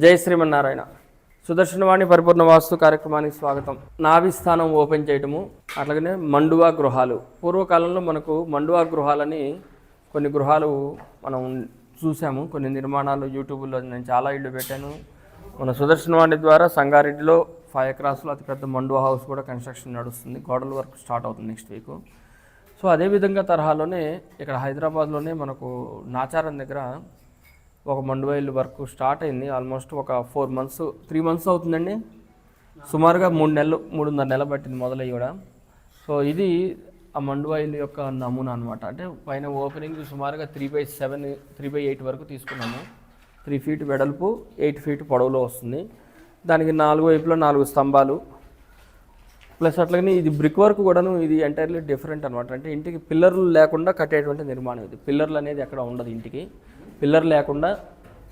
జై శ్రీమన్నారాయణ. సుదర్శనవాణి పరిపూర్ణ వాస్తు కార్యక్రమానికి స్వాగతం. నాభి స్థానం ఓపెన్ చేయటము అట్లాగనే మండువా గృహాలు. పూర్వకాలంలో మనకు మండువా గృహాలని కొన్ని గృహాలు మనం చూసాము కొన్ని నిర్మాణాలు యూట్యూబ్లో నేను చాలా ఇళ్ళు పెట్టాను. మన సుదర్శనవాణి ద్వారా సంగారెడ్డిలో ఫైవ్ ఎకరాస్లో అతిపెద్ద మండువా హౌస్ కూడా కన్స్ట్రక్షన్ నడుస్తుంది. గోడల వర్క్ స్టార్ట్ అవుతుంది నెక్స్ట్ వీక్. సో అదేవిధంగా తరహాలోనే ఇక్కడ హైదరాబాద్లోనే మనకు నాచారం దగ్గర ఒక మండువైల్ వర్క్ స్టార్ట్ అయింది. ఆల్మోస్ట్ ఒక ఫోర్ మంత్స్ త్రీ మంత్స్ అవుతుందండి. సుమారుగా మూడు నెలలు మూడున్నర నెలలు పట్టింది మొదలయ్యి కూడా. సో ఇది ఆ మండువాయిల్ యొక్క నమూనా అనమాట అంటే పైన ఓపెనింగ్ సుమారుగా three by seven three by eight వరకు తీసుకున్నాము. త్రీ ఫీట్ వెడల్పు ఎయిట్ ఫీట్ పొడవులో వస్తుంది. దానికి నాలుగు వైపులో నాలుగు స్తంభాలు. ప్లస్ అట్లాగనే ఇది బ్రిక్ వర్క్ కూడాను ఇది ఎంటైర్లీ డిఫరెంట్ అనమాట అంటే ఇంటికి పిల్లర్లు లేకుండా కట్టేటువంటి నిర్మాణం ఇది. పిల్లర్లు అనేది ఎక్కడ ఉండదు ఇంటికి. పిల్లర్ లేకుండా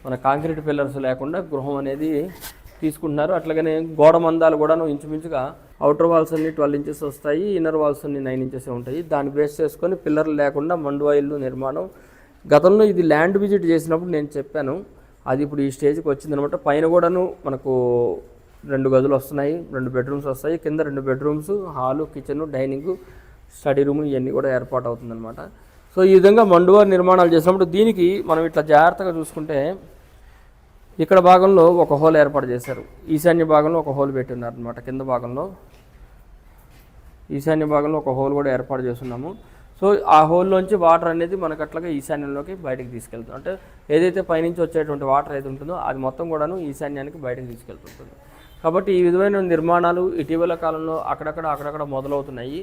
మన కాంక్రీట్ పిల్లర్స్ లేకుండా గృహం అనేది తీసుకుంటున్నారు. అట్లాగనే గోడ మందాలు కూడాను ఇంచుమించుగా అవుటర్ వాల్స్ అన్ని ట్వెల్వ్ ఇంచెస్ వస్తాయి ఇన్నర్ వాల్స్ అన్ని నైన్ ఇంచెస్ ఉంటాయి. దాన్ని బేస్ చేసుకొని పిల్లర్లు లేకుండా మండువాయిల్లు నిర్మాణం. గతంలో ఇది ల్యాండ్ విజిట్ చేసినప్పుడు నేను చెప్పాను. అది ఇప్పుడు ఈ స్టేజ్కి వచ్చిందనమాట. పైన కూడాను మనకు రెండు గదులు వస్తున్నాయి రెండు బెడ్రూమ్స్ వస్తాయి. కింద రెండు bedrooms hall kitchen dining study room ఇవన్నీ కూడా ఏర్పాటు అవుతుందన్నమాట సో ఈ విధంగా మండువారి నిర్మాణాలు చేసినప్పుడు దీనికి మనం ఇట్లా జాగ్రత్తగా చూసుకుంటే ఇక్కడ భాగంలో ఒక హోల్ ఏర్పాటు చేశారు. ఈశాన్య భాగంలో ఒక హోల్ పెట్టున్నారు అనమాట కింద భాగంలో ఈశాన్య భాగంలో ఒక హోల్ కూడా ఏర్పాటు చేస్తున్నాము. సో ఆ హోల్లోంచి వాటర్ అనేది మనకు అట్లాగా ఈశాన్యంలోకి బయటకు తీసుకెళ్తుంది. అంటే ఏదైతే పైనుంచి వచ్చేటువంటి వాటర్ ఏది ఉంటుందో అది మొత్తం కూడాను ఈశాన్యానికి బయటకు తీసుకెళ్తుంటుంది. కాబట్టి ఈ విధమైన నిర్మాణాలు ఇటీవల కాలంలో అక్కడక్కడ అక్కడక్కడ మొదలవుతున్నాయి.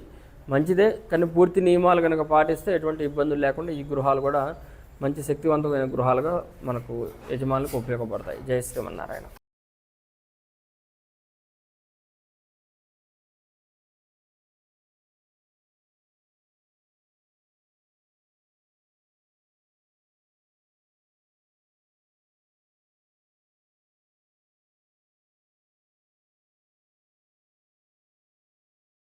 మంచిదే కానీ పూర్తి నియమాలు కనుక పాటిస్తే ఎటువంటి ఇబ్బందులు లేకుండా ఈ గృహాలు కూడా మంచి శక్తివంతమైన గృహాలుగా మనకు యజమానులకు ఉపయోగపడతాయి. జయ శ్రీమన్నారాయణ.